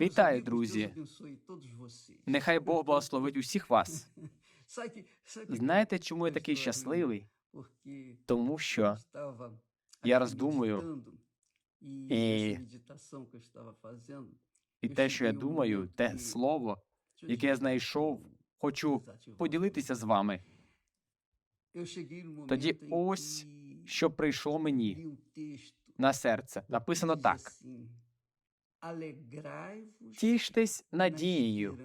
Вітаю, друзі. Нехай Бог благословить усіх вас. Знаєте, чому я такий щасливий? Тому що я роздумую, і- і те, що я думаю, те слово, яке я знайшов, хочу поділитися з вами. Тоді ось Що прийшло мені на серце. Написано так: тіштесь надією,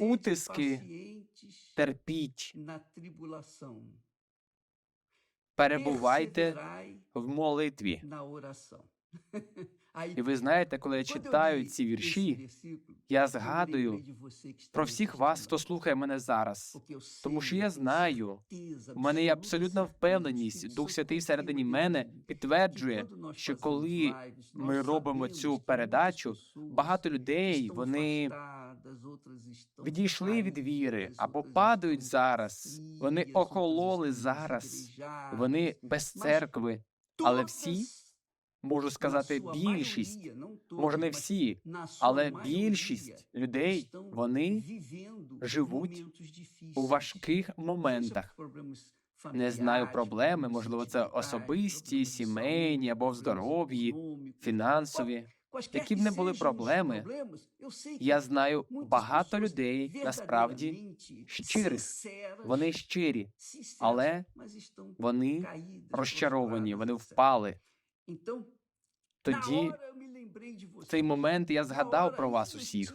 утиски терпіть, перебувайте в молитві. І ви знаєте, коли я читаю ці вірші, я згадую про всіх вас, хто слухає мене зараз. Тому що я знаю, у мене є абсолютна впевненість, Дух Святий всередині мене підтверджує, що коли ми робимо цю передачу, багато людей вони відійшли від віри або падають зараз, вони охололи зараз, вони без церкви, але всі, можу сказати, більшість, може не всі, але більшість людей вони живуть у важких моментах. Не знаю проблеми, можливо, це особисті, сімейні або в здоров'ї, фінансові. Які б не були проблеми, Я знаю багато людей насправді щирих. Вони щирі, але вони розчаровані, вони впали. Тоді в цей момент я згадав про вас усіх.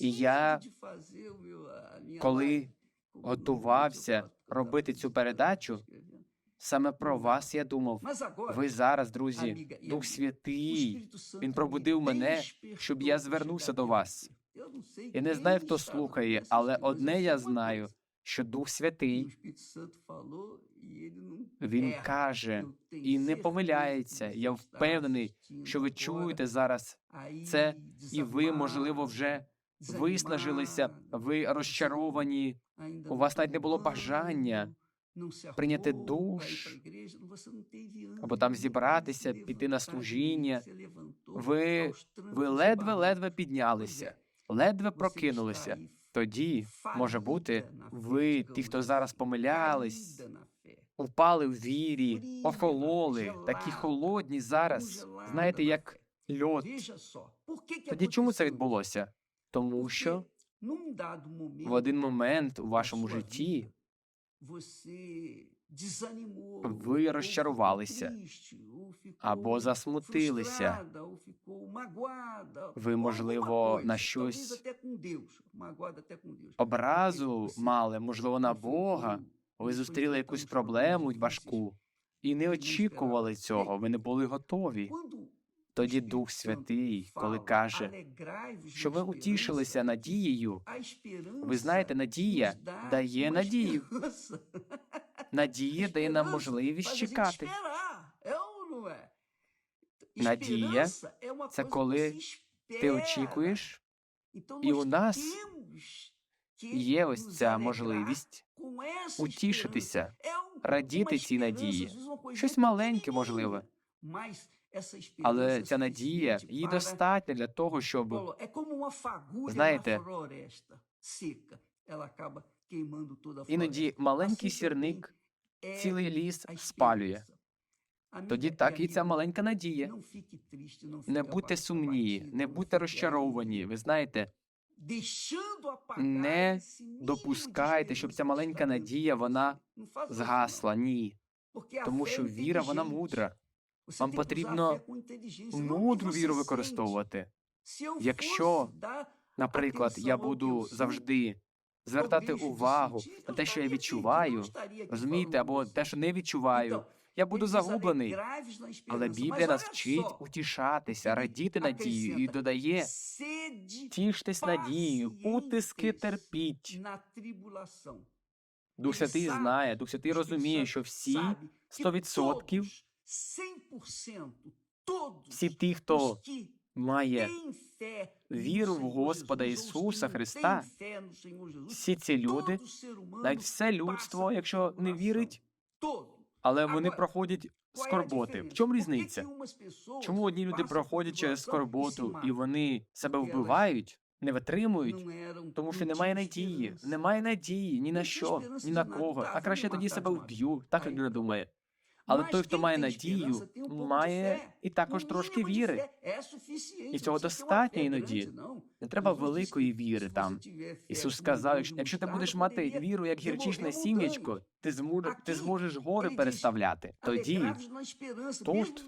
І я, коли готувався робити цю передачу, саме про вас я думав. Ви зараз, друзі, Дух Святий, він пробудив мене, щоб я звернувся до вас. Я не знаю, хто слухає, але одне я знаю, що Дух Святий він каже і не помиляється. Я впевнений, що ви чуєте зараз це, і ви, можливо, вже виснажилися, ви розчаровані. У вас навіть не було бажання прийняти душ або там зібратися, піти на служіння. Ви, ви ледве-ледве піднялися, ледве прокинулися. Тоді, може бути, ви, ті, хто зараз помилялись, упали в вірі, охололи, такі холодні зараз. Знаєте, як льод. Тоді чому це відбулося? Тому що в один момент у вашому житті ви розчарувалися або засмутилися. Ви, можливо, на щось образу мали, можливо, на Бога. Ви зустріли якусь проблему важку і не очікували цього. Ви не були готові. Тоді Дух Святий, коли каже, що ви утішилися надією. Ви знаєте, надія дає надію. Надія дає нам можливість чекати. Надія – це коли Ти очікуєш, і у нас є ось ця можливість утішитися, радіти цій надії. Щось маленьке, можливе, але ця надія їй достатня для того, щоб Знаєте, іноді маленький сірник цілий ліс спалює. Тоді так і ця маленька надія. Не будьте сумні, не будьте розчаровані. Ви знаєте, не допускайте, щоб ця маленька надія вона згасла. Ні, тому що віра вона мудра. Вам потрібно мудру віру використовувати. Якщо, Наприклад, я буду завжди звертати увагу на те, що я відчуваю, розумієте, або те, що не відчуваю. Я буду загублений. Але Біблія нас вчить утішатися, радіти надією і додає тіштесь надією, утиски терпіть. Дух Святий знає, Дух Святий розуміє, що всі 100% всі ті, хто має віру в Господа Ісуса Христа, всі ці люди, навіть все людство, якщо не вірить, але вони проходять скорботи. В чому різниця? Чому одні люди проходять через скорботу і вони себе вбивають, не витримують? Тому що немає надії, немає надії ні на що, ні на кого. А краще тоді себе вб'ю, так людина думає. Але той, хто має надію, має і також трошки віри. І цього достатньо іноді. Не треба великої віри там. Ісус сказав, якщо- якщо ти будеш мати віру як гірчичне сім'ячко, ти зможеш, ти зможеш гори переставляти. Тоді тут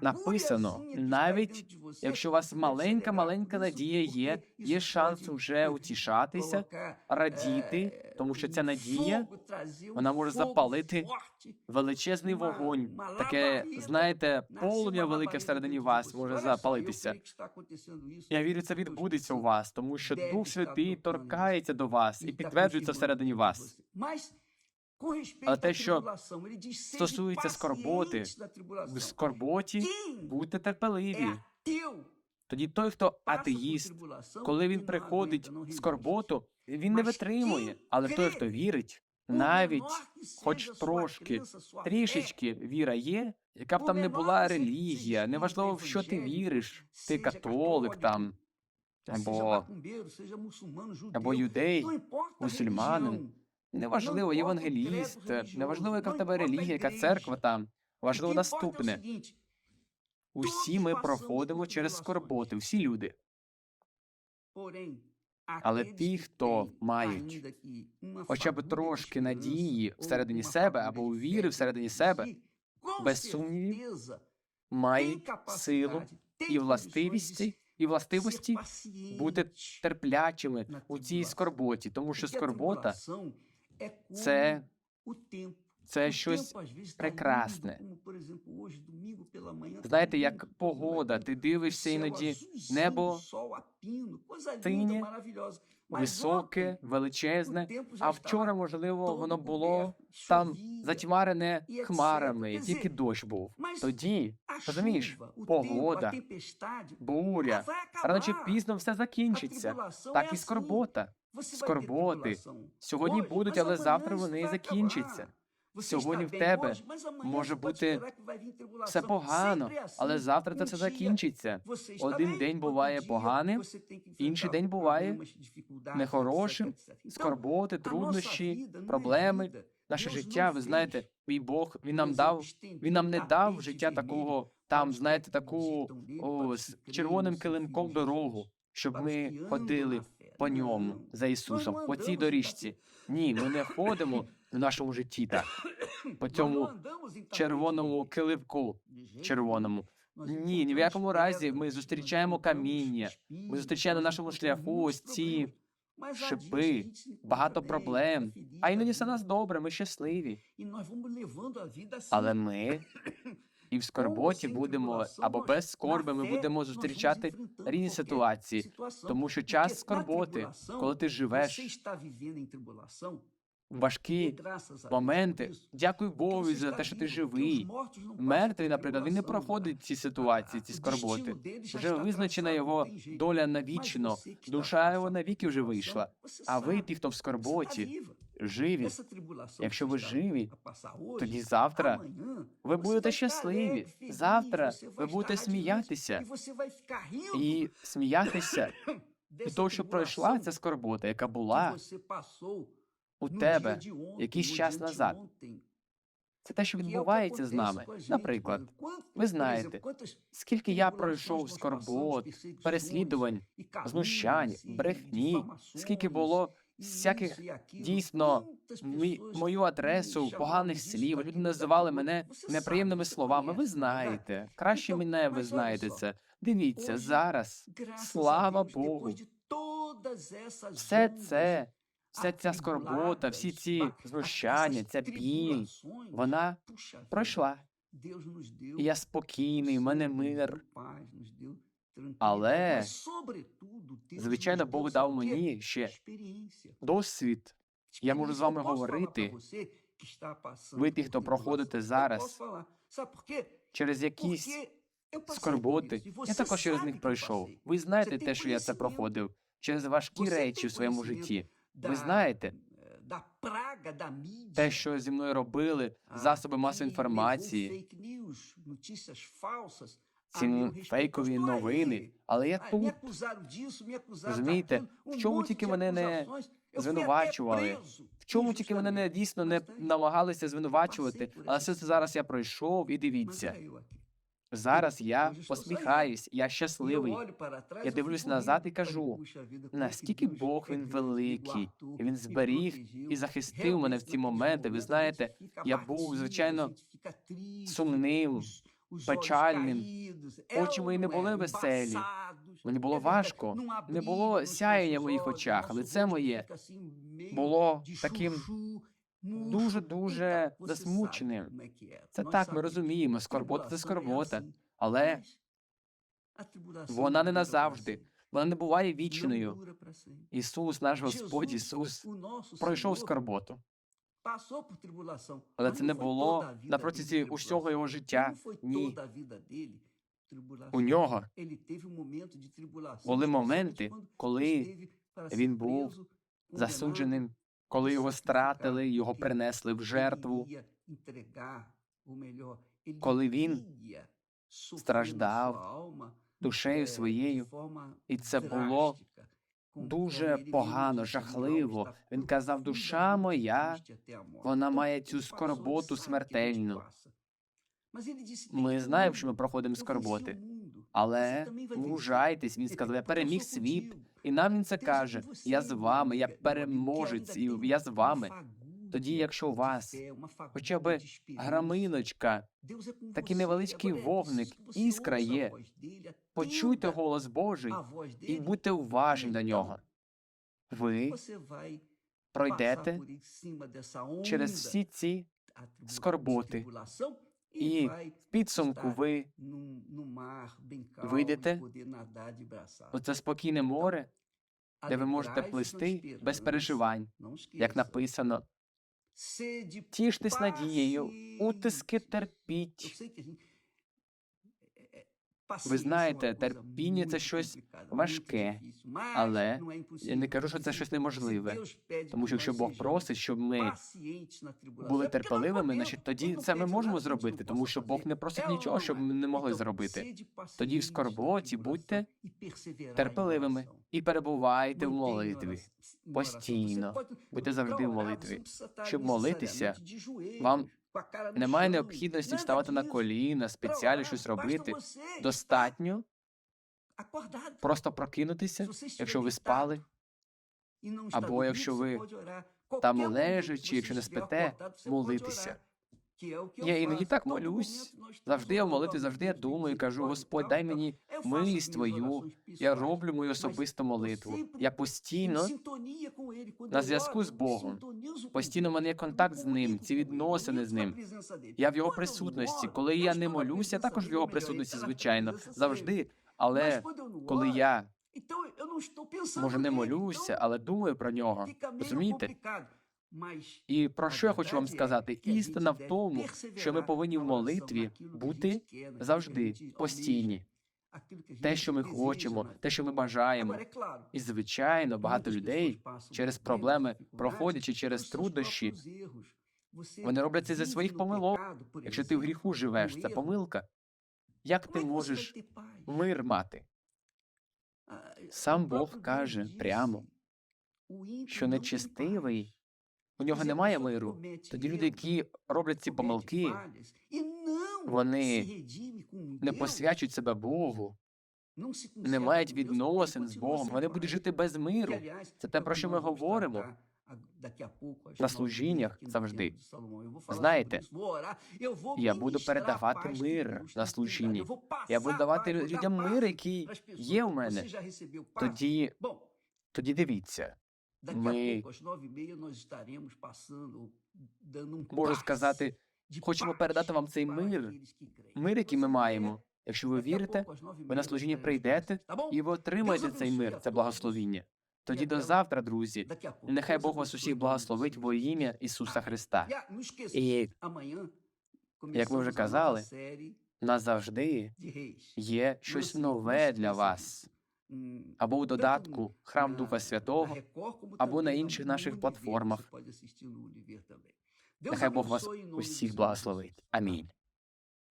написано, навіть якщо у вас маленька маленька надія є, є шанс уже утішатися, радіти, тому що ця надія вона може запалити величезний вогонь. Таке, знаєте, полум'я велике всередині вас може запалитися. Я вірю, це відбудеться у вас, тому що Дух Святий торкається до вас і підтверджується всередині вас. Але те, що стосується скорботи, В скорботі будьте терпеливі. Тоді той, хто атеїст, коли він приходить в скорботу, він не витримує. Але той, хто вірить, навіть хоч трошки, трішечки віра є, яка б там не була релігія, неважливо, в що ти віриш, ти католик там, або, або юдей, мусульманин, неважливо, євангеліст, неважливо, яка в тебе релігія, яка церква там. Важливо наступне. Усі ми проходимо через скорботи, всі люди. Але ті, хто мають Хоча б трошки надії всередині себе або віри всередині себе, без сумнівів, мають силу і властивості, і властивості бути терплячими у цій скорботі, тому що скорбота це, це щось прекрасне. Знаєте, як погода, ти дивишся іноді небо синє, високе, величезне. А вчора, можливо, воно було там затьмарене хмарами, і тільки дощ був. Тоді, розумієш, погода, буря, рано чи пізно все закінчиться. Так і скорбота. Скорботи. Сьогодні будуть, але завтра вони закінчаться. Сьогодні в тебе може бути все погано, але завтра це все закінчиться. Один день буває поганим, інший день буває нехорошим, скорботи, труднощі, проблеми. Наше життя, ви знаєте, мій Бог, він нам дав, він нам не дав життя такого, там, знаєте, таку о, з червоним килимком дорогу, щоб ми ходили по ньому за Ісусом, по цій доріжці. Ні, ми не ходимо в нашому житті так, по цьому червоному килимку червоному. Ні, ні в якому разі ми зустрічаємо каміння, ми зустрічаємо на нашому шляху ось ці шипи, багато проблем. А іноді все нас добре, ми щасливі. Але ми і в скорботі будемо або без скорби ми будемо зустрічати різні ситуації, тому що час скорботи, коли ти живеш важкі моменти, дякую Богу за те, що ти живий. Мертвий, наприклад, він не проходить ці ситуації, ці скорботи. Вже визначена його доля навічно, душа його навіки вже вийшла. А ви, ті, хто в скорботі, живі, якщо ви живі, тоді завтра ви будете щасливі. Завтра ви будете сміятися і сміятися від того, що пройшла ця скорбота, яка була у тебе якийсь час назад. Це те, що відбувається з нами. Наприклад, ви знаєте, скільки я пройшов скорбот, переслідувань, знущань, брехні, скільки було всяких дійсно мі- мою адресу, поганих слів. Люди називали мене неприємними словами. Ви знаєте, краще мене ви знаєте це. Дивіться зараз. Слава Богу. Все це, вся ця скорбота, всі ці знущання, ця біль, вона пройшла. І я спокійний, в мене мир. Але, звичайно, Бог дав мені ще досвід. Я можу з вами говорити. Ви ті, хто проходите зараз через якісь скорботи. Я також через них пройшов. Ви знаєте те, що я це проходив через важкі речі в своєму житті. Ви знаєте, те, що зі мною робили засоби масової інформації, ці фейкові новини. Але я тут, розумієте, в чому тільки мене не звинувачували, в чому тільки мене не дійсно не намагалися звинувачувати, але все це зараз я пройшов і дивіться. Зараз я посміхаюсь, я щасливий. Я дивлюсь назад і кажу, Наскільки Бог він великий, він зберіг і захистив мене в ці моменти. Ви знаєте, я був звичайно сумним, печальним. Очі мої не були веселі. Мені було важко, не було сяєння в моїх очах. Лице моє було таким дуже-дуже засмученим. Це так, ми розуміємо, скорбота це скорбота, але вона не назавжди, вона не буває вічною. Ісус, наш Господь Ісус, пройшов скорботу. Але це не було на протязі усього його життя. Ні. У нього були моменти, коли він був засудженим, коли його стратили, його принесли в жертву, коли він страждав душею своєю, і це було дуже погано, жахливо. Він казав, душа моя, вона має цю скорботу смертельну. Ми знаємо, що ми проходимо скорботи, але мужайтесь. Він сказав, я переміг світ, і нам він це каже. Я з вами, я переможець, і я з вами. Тоді, якщо у вас хоча б граминочка, такий невеличкий вогник, іскра є. почуйте голос Божий і будьте уважні до нього. Ви пройдете через всі ці скорботи, і в підсумку ви вийдете у це спокійне море, де ви можете плисти без переживань, як написано. Тіштесь надією, утиски терпіть. Ви знаєте, терпіння це щось важке, але Я не кажу, що це щось неможливе, тому що якщо Бог просить, щоб ми були терпеливими, значить тоді це ми можемо зробити, тому що Бог не просить нічого, щоб ми не могли зробити. Тоді в скорботі будьте терпеливими і перебувайте в молитві. постійно. Будьте завжди в молитві. Щоб молитися, вам Немає необхідності вставати на коліна, спеціально щось робити. Достатньо просто прокинутися, якщо ви спали, або якщо ви там лежачи, якщо не спите, молитися. Я іноді так молюсь. Завжди я в молитві, завжди я думаю, і кажу, Господь, дай мені милість твою. Я роблю мою особисту молитву. Я постійно на зв'язку з Богом. постійно в мене є контакт з ним, ці відносини з ним. Я в його присутності. Коли я не молюсь, я також в його присутності, звичайно, завжди. Але коли я може не молюся, але думаю про нього, розумієте? І про що я хочу вам сказати? Істина в тому, що ми повинні в молитві бути завжди постійні. Те, що ми хочемо, те, що ми бажаємо. І звичайно, багато людей через проблеми, проходячи через труднощі, вони роблять це зі своїх помилок. Якщо ти в гріху живеш, це помилка. Як ти можеш мир мати? Сам Бог каже прямо, що нечестивий, у нього немає миру. Тоді люди, які роблять ці помилки, вони не посвячують себе Богу, не мають відносин з Богом, вони будуть жити без миру. Це те, про що ми говоримо на служіннях завжди. Знаєте, я буду передавати мир на служінні. Я буду давати людям мир, який є в мене. Тоді, тоді дивіться, ми, можу сказати, хочемо передати вам цей мир, мир, який ми маємо. Якщо ви вірите, ви на служіння прийдете і ви отримаєте цей мир, це благословіння. Тоді до завтра, друзі. Нехай Бог вас усіх благословить во ім'я Ісуса Христа. І як ми вже казали, назавжди є щось нове для вас. Або у додатку Храм Духа Святого, або на інших наших платформах. Нехай Бог вас усіх благословить. Амінь.